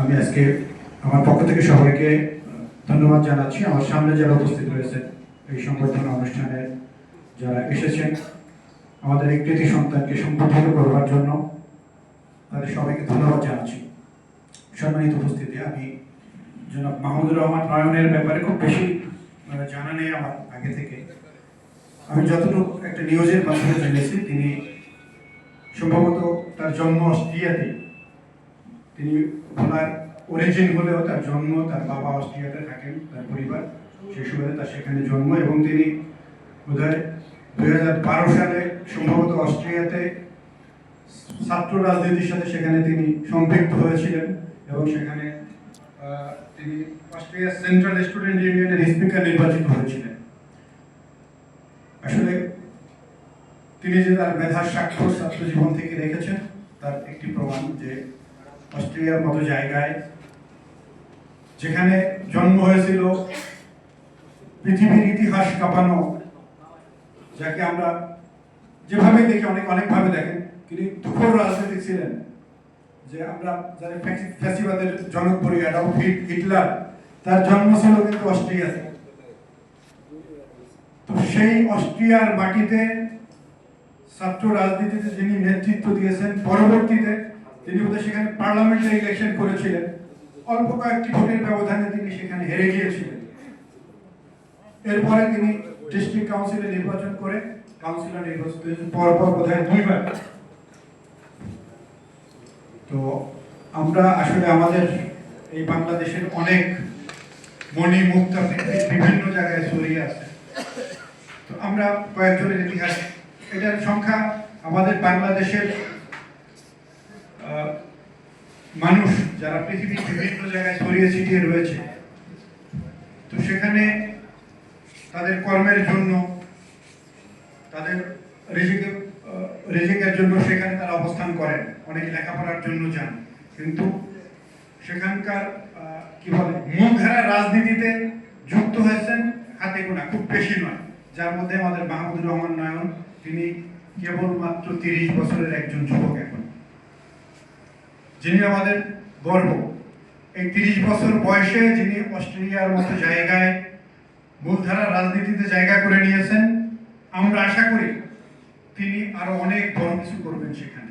আমি আজকে আমার পক্ষ থেকে সবাইকে ধন্যবাদ জানাচ্ছি। আমার সামনে যারা উপস্থিত রয়েছে, এই সংবর্ধনা অনুষ্ঠানে যারা এসেছেন, আমাদের এই কৃতি সন্তানকে সংবর্ধিত করবার জন্য তাদের সবাইকে ধন্যবাদ জানাচ্ছি। সম্মানিত উপস্থিতি, আমি জনাব মাহমুদুর রহমান নয়নের ব্যাপারে খুব বেশি জানা নেই আমার আগে থেকে। আমি যতটুকু একটা নিউজের মাধ্যমে জেনেছি, তিনি সম্ভবত তার জন্ম অস্ট্রিয়াতে তিনি ওনার অরিজিন হলেও তার জন্ম, তার বাবা অস্ট্রিয়াতে থাকেন, তার পরিবার সেই সুবাদে তার সেখানে জন্ম এবং তিনি বোধহয় দুই হাজার বারো সালে সম্ভবত অস্ট্রিয়াতে ছাত্র রাজনীতির সাথে সেখানে তিনি সম্পৃক্ত হয়েছিলেন এবং সেখানে তিনি অস্ট্রিয়ার সেন্ট্রাল স্টুডেন্ট ইউনিয়নের স্পিকার নির্বাচিত হয়েছিলেন। আসলে তিনি যে তার মেধার স্বাক্ষর ছাত্র জীবন থেকে রেখেছেন, তার একটি প্রমাণ যে অস্ট্রিয়ার মতো জায়গায়, যেখানে জন্ম হয়েছিল পৃথিবীর ইতিহাস কাঁপানো, যাকে আমরা যেভাবে দেখি, অনেক, অনেকভাবে দেখেন। তিনি তুখোর রাজনীতি ছিলেন, যে আমরা যারা ফ্যাসি- ফ্যাসিবাদের জনপ্রিয় অ্যাডলফ হিট- হিটলার, তার জন্ম ছিল কিন্তু অস্ট্রিয়াতে। তো সেই অস্ট্রিয়ার মাটিতে ছাত্র রাজনীতিতে যিনি নেতৃত্ব দিয়েছেন, পরবর্তীতে তিনি বোধহয় সেখানে পার্লামেন্টারি ইলেকশন করেছিলেন। অল্প কয়েকটি ভোটের ব্যবধানে তিনি সেখানে হেরে গিয়েছিলেন। এরপরে তিনি ডিস্ট্রিক্ট কাউন্সিলে নির্বাচন করে কাউন্সিলর নির্বাচিত হয়েছেন, পরপর বোধহয় দুইবার। তো আমরা আসলে আমাদের এই বাংলাদেশের অনেক মণি মুক্তা বিভিন্ন জায়গায় ছড়িয়ে আছে। তো আমরা কয়েকজনের ইতিহাস, এটার সংখ্যা আমাদের বাংলাদেশের মানুষ যারা পৃথিবীর বিভিন্ন জায়গায় ছড়িয়ে ছিটিয়ে রয়েছে, তো সেখানে তাদের কর্মের জন্য, তাদের রিজিকে জন্য সেখানে তারা অবস্থান করেন, অনেকে লেখাপড়ার জন্য যান। কিন্তু সেখানকার কি বলে, মূলধারা রাজনীতিতে যুক্ত হয়েছেন হাতে গোনা, খুব বেশি নয়। যার মধ্যে আমাদের মাহমুদুর রহমান নয়ন তিনি কেবলমাত্র তিরিশ বছরের একজন যুবক এখন। যিনি আমাদের গর্ব। এই তিরিশ বছর বয়সে যিনি অস্ট্রেলিয়ার মতো জায়গায় মূলধারা রাজনীতিতে জায়গা করে নিয়েছেন, আমরা আশা করি তিনি আরও অনেক বড় কিছু করবেন সেখানে।